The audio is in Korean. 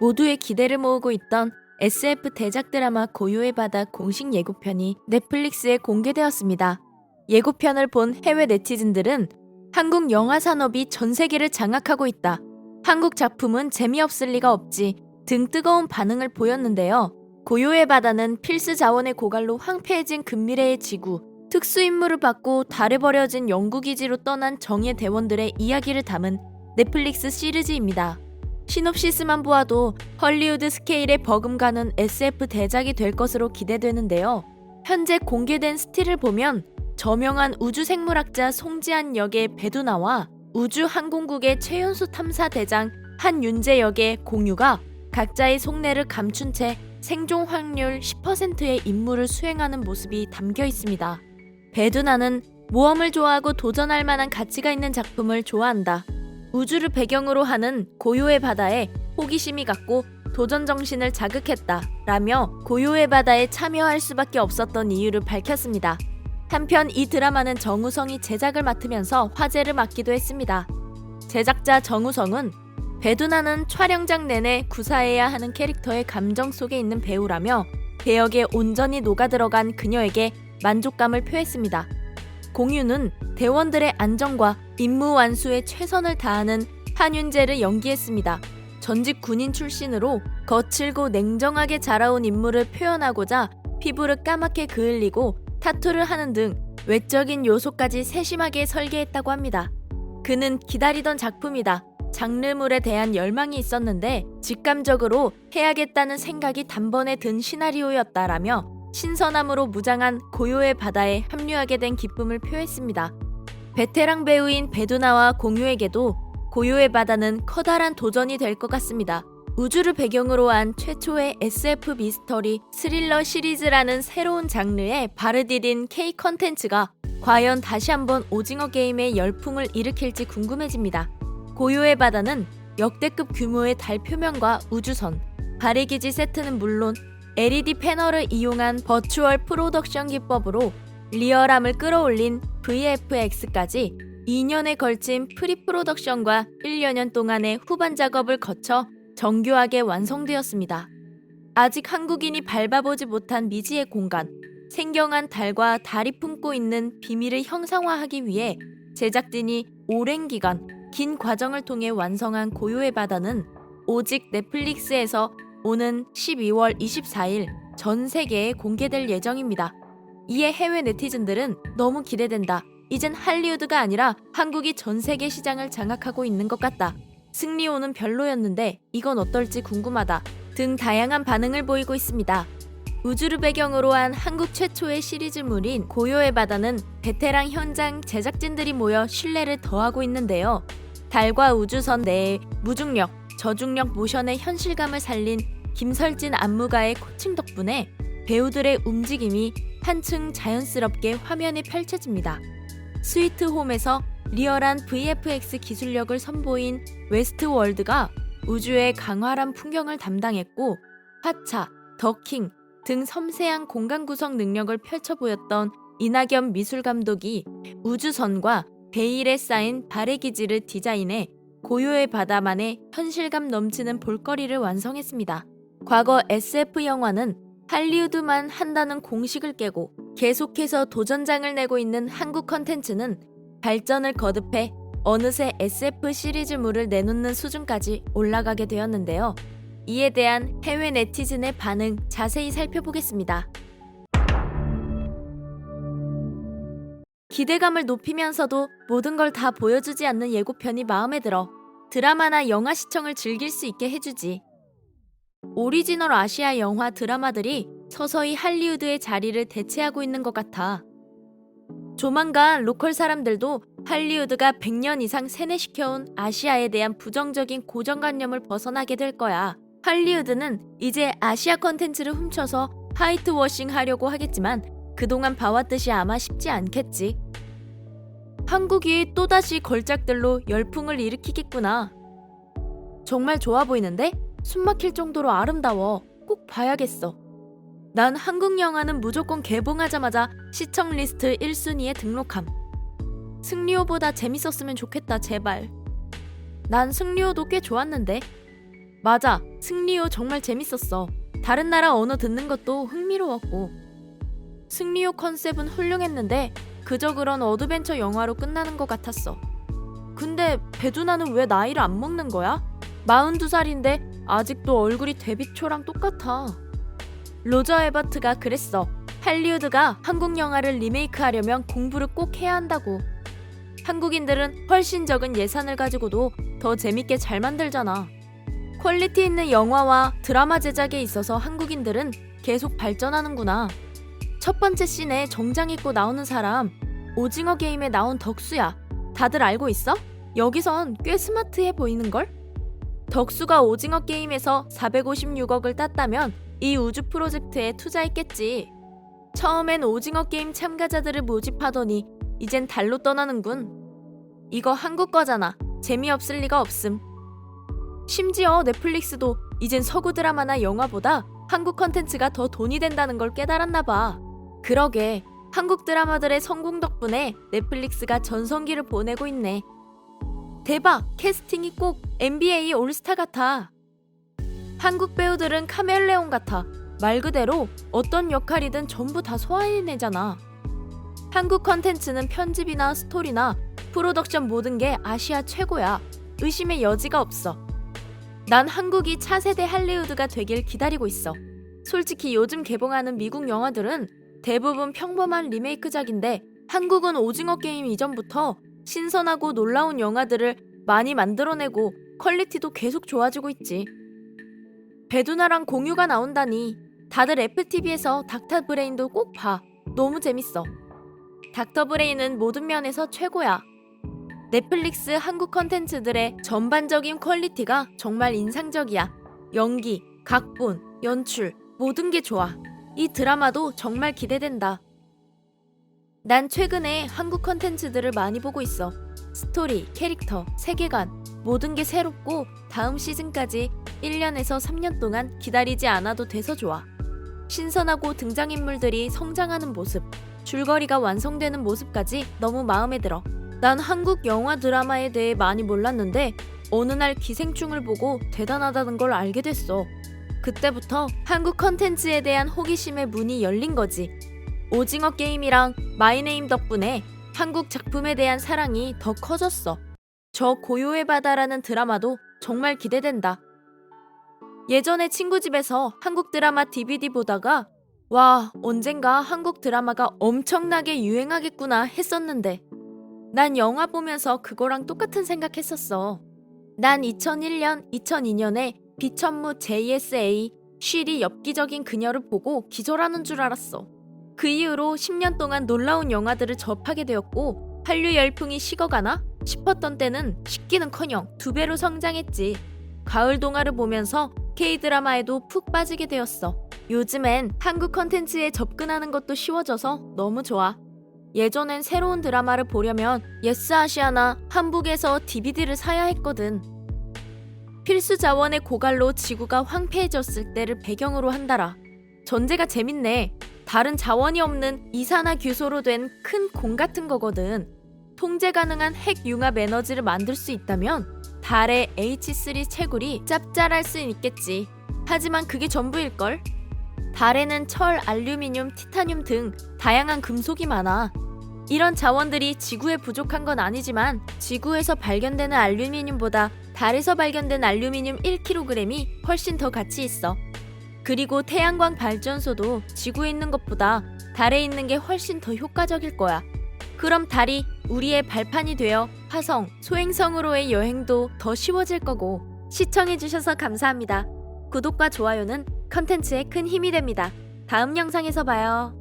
모두의 기대를 모으고 있던 SF 대작 드라마 고요의 바다 공식 예고편이 넷플릭스에 공개되었습니다. 예고편을 본 해외 네티즌들은 한국 영화 산업이 전 세계를 장악하고 있다. 한국 작품은 재미없을 리가 없지 등 뜨거운 반응을 보였는데요. 고요의 바다는 필수 자원의 고갈로 황폐해진 근미래의 지구, 특수 임무를 받고 달에 버려진 연구기지로 떠난 정예 대원들의 이야기를 담은 넷플릭스 시리즈입니다. 시놉시스만 보아도 헐리우드 스케일의 버금가는 SF 대작이 될 것으로 기대되는데요. 현재 공개된 스틸을 보면 저명한 우주 생물학자 송지한 역의 배두나와 우주 항공국의 최연소 탐사 대장 한윤재 역의 공유가 각자의 속내를 감춘 채 생존 확률 10%의 임무를 수행하는 모습이 담겨 있습니다. 배두나는 모험을 좋아하고 도전할 만한 가치가 있는 작품을 좋아한다. 우주를 배경으로 하는 고요의 바다에 호기심이 갖고 도전 정신을 자극했다. 라며 고요의 바다에 참여할 수밖에 없었던 이유를 밝혔습니다. 한편 이 드라마는 정우성이 제작을 맡으면서 화제를 맡기도 했습니다. 제작자 정우성은 배두나는 촬영장 내내 구사해야 하는 캐릭터의 감정 속에 있는 배우라며 배역에 온전히 녹아들어간 그녀에게 만족감을 표했습니다. 공유는 대원들의 안정과 임무 완수에 최선을 다하는 한윤재를 연기했습니다. 전직 군인 출신으로 거칠고 냉정하게 자라온 인물을 표현하고자 피부를 까맣게 그을리고 타투를 하는 등 외적인 요소까지 세심하게 설계했다고 합니다. 그는 기다리던 작품이다. 장르물에 대한 열망이 있었는데 직감적으로 해야겠다는 생각이 단번에 든 시나리오였다라며 신선함으로 무장한 고요의 바다에 합류하게 된 기쁨을 표했습니다. 베테랑 배우인 배두나와 공유에게도 고요의 바다는 커다란 도전이 될 것 같습니다. 우주를 배경으로 한 최초의 SF 미스터리 스릴러 시리즈라는 새로운 장르의 발을 디딘 K 컨텐츠가 과연 다시 한번 오징어 게임의 열풍을 일으킬지 궁금해집니다. 고요의 바다는 역대급 규모의 달 표면과 우주선, 발해기지 세트는 물론 LED 패널을 이용한 버추얼 프로덕션 기법으로 리얼함을 끌어올린 VFX까지 2년에 걸친 프리 프로덕션과 1여년 동안의 후반 작업을 거쳐 정교하게 완성되었습니다. 아직 한국인이 밟아보지 못한 미지의 공간, 생경한 달과 달이 품고 있는 비밀을 형상화하기 위해 제작진이 오랜 기간, 긴 과정을 통해 완성한 고요의 바다는 오직 넷플릭스에서 오는 12월 24일 전 세계에 공개될 예정입니다. 이에 해외 네티즌들은 너무 기대된다. 이젠 할리우드가 아니라 한국이 전 세계 시장을 장악하고 있는 것 같다. 승리호는 별로였는데 이건 어떨지 궁금하다. 등 다양한 반응을 보이고 있습니다. 우주를 배경으로 한 한국 최초의 시리즈물인 고요의 바다는 베테랑 현장 제작진들이 모여 신뢰를 더하고 있는데요. 달과 우주선 내에 무중력, 저중력 모션의 현실감을 살린 김설진 안무가의 코칭 덕분에 배우들의 움직임이 한층 자연스럽게 화면에 펼쳐집니다. 스위트 홈에서 리얼한 VFX 기술력을 선보인 웨스트월드가 우주의 강활한 풍경을 담당했고 화차, 더킹 등 섬세한 공간 구성 능력을 펼쳐 보였던 이낙연 미술 감독이 우주선과 베일에 쌓인 발의 기지를 디자인해 고요의 바다만의 현실감 넘치는 볼거리를 완성했습니다. 과거 SF 영화는 할리우드만 한다는 공식을 깨고 계속해서 도전장을 내고 있는 한국 컨텐츠는 발전을 거듭해 어느새 SF 시리즈물을 내놓는 수준까지 올라가게 되었는데요. 이에 대한 해외 네티즌의 반응 자세히 살펴보겠습니다. 기대감을 높이면서도 모든 걸 다 보여주지 않는 예고편이 마음에 들어 드라마나 영화 시청을 즐길 수 있게 해주지. 오리지널 아시아 영화 드라마들이 서서히 할리우드의 자리를 대체하고 있는 것 같아. 조만간 로컬 사람들도 할리우드가 100년 이상 세뇌시켜온 아시아에 대한 부정적인 고정관념을 벗어나게 될 거야. 할리우드는 이제 아시아 컨텐츠를 훔쳐서 화이트워싱 하려고 하겠지만 그동안 봐왔듯이 아마 쉽지 않겠지. 한국이 또다시 걸작들로 열풍을 일으키겠구나. 정말 좋아 보이는데? 숨 막힐 정도로 아름다워. 꼭 봐야겠어. 난 한국 영화는 무조건 개봉하자마자 시청 리스트 1순위에 등록함. 승리호보다 재밌었으면 좋겠다, 제발. 난 승리호도 꽤 좋았는데. 맞아. 승리호 정말 재밌었어. 다른 나라 언어 듣는 것도 흥미로웠고. 승리호 컨셉은 훌륭했는데 그저 그런 어드벤처 영화로 끝나는 것 같았어. 근데 배두나는 왜 나이를 안 먹는 거야? 42살인데 아직도 얼굴이 데뷔초랑 똑같아. 로저 에버트가 그랬어. 할리우드가 한국 영화를 리메이크하려면 공부를 꼭 해야 한다고. 한국인들은 훨씬 적은 예산을 가지고도 더 재밌게 잘 만들잖아. 퀄리티 있는 영화와 드라마 제작에 있어서 한국인들은 계속 발전하는구나. 첫 번째 씬에 정장 입고 나오는 사람 오징어 게임에 나온 덕수야. 다들 알고 있어? 여기선 꽤 스마트해 보이는걸? 덕수가 오징어 게임에서 456억을 땄다면 이 우주 프로젝트에 투자했겠지. 처음엔 오징어 게임 참가자들을 모집하더니 이젠 달로 떠나는군. 이거 한국 거잖아. 재미없을 리가 없음. 심지어 넷플릭스도 이젠 서구 드라마나 영화보다 한국 컨텐츠가 더 돈이 된다는 걸 깨달았나 봐. 그러게 한국 드라마들의 성공 덕분에 넷플릭스가 전성기를 보내고 있네. 대박! 캐스팅이 꼭 NBA 올스타 같아. 한국 배우들은 카멜레온 같아. 말 그대로 어떤 역할이든 전부 다 소화해내잖아. 한국 컨텐츠는 편집이나 스토리나 프로덕션 모든 게 아시아 최고야. 의심의 여지가 없어. 난 한국이 차세대 할리우드가 되길 기다리고 있어. 솔직히 요즘 개봉하는 미국 영화들은 대부분 평범한 리메이크작인데 한국은 오징어 게임 이전부터 신선하고 놀라운 영화들을 많이 만들어내고 퀄리티도 계속 좋아지고 있지. 배두나랑 공유가 나온다니 다들 애플TV에서 닥터 브레인도 꼭 봐. 너무 재밌어. 닥터 브레인은 모든 면에서 최고야. 넷플릭스 한국 컨텐츠들의 전반적인 퀄리티가 정말 인상적이야. 연기, 각본, 연출, 모든 게 좋아. 이 드라마도 정말 기대된다. 난 최근에 한국 컨텐츠들을 많이 보고 있어. 스토리, 캐릭터, 세계관, 모든 게 새롭고 다음 시즌까지 1년에서 3년 동안 기다리지 않아도 돼서 좋아. 신선하고 등장인물들이 성장하는 모습, 줄거리가 완성되는 모습까지 너무 마음에 들어. 난 한국 영화 드라마에 대해 많이 몰랐는데 어느 날 기생충을 보고 대단하다는 걸 알게 됐어. 그때부터 한국 컨텐츠에 대한 호기심의 문이 열린 거지. 오징어 게임이랑 마이네임 덕분에 한국 작품에 대한 사랑이 더 커졌어. 저 고요의 바다라는 드라마도 정말 기대된다. 예전에 친구 집에서 한국 드라마 DVD 보다가 와, 언젠가 한국 드라마가 엄청나게 유행하겠구나 했었는데 난 영화 보면서 그거랑 똑같은 생각했었어. 난 2001년, 2002년에 비천무 JSA 쉬리 엽기적인 그녀를 보고 기절하는 줄 알았어. 그 이후로 10년 동안 놀라운 영화들을 접하게 되었고 한류 열풍이 식어가나 싶었던 때는 식기는커녕 두 배로 성장했지. 가을 동화를 보면서 K-드라마에도 푹 빠지게 되었어. 요즘엔 한국 컨텐츠에 접근하는 것도 쉬워져서 너무 좋아. 예전엔 새로운 드라마를 보려면 예스 아시아나 한북에서 DVD를 사야 했거든. 필수 자원의 고갈로 지구가 황폐해졌을 때를 배경으로 한다라. 전제가 재밌네. 다른 자원이 없는 이산화 규소로 된 큰 공 같은 거거든. 통제 가능한 핵 융합 에너지를 만들 수 있다면 달의 H3 채굴이 짭짤할 수 있겠지. 하지만 그게 전부일걸? 달에는 철, 알루미늄, 티타늄 등 다양한 금속이 많아. 이런 자원들이 지구에 부족한 건 아니지만 지구에서 발견되는 알루미늄보다 달에서 발견된 알루미늄 1kg이 훨씬 더 가치 있어. 그리고 태양광 발전소도 지구에 있는 것보다 달에 있는 게 훨씬 더 효과적일 거야. 그럼 달이 우리의 발판이 되어 화성, 소행성으로의 여행도 더 쉬워질 거고. 시청해주셔서 감사합니다. 구독과 좋아요는 컨텐츠에 큰 힘이 됩니다. 다음 영상에서 봐요.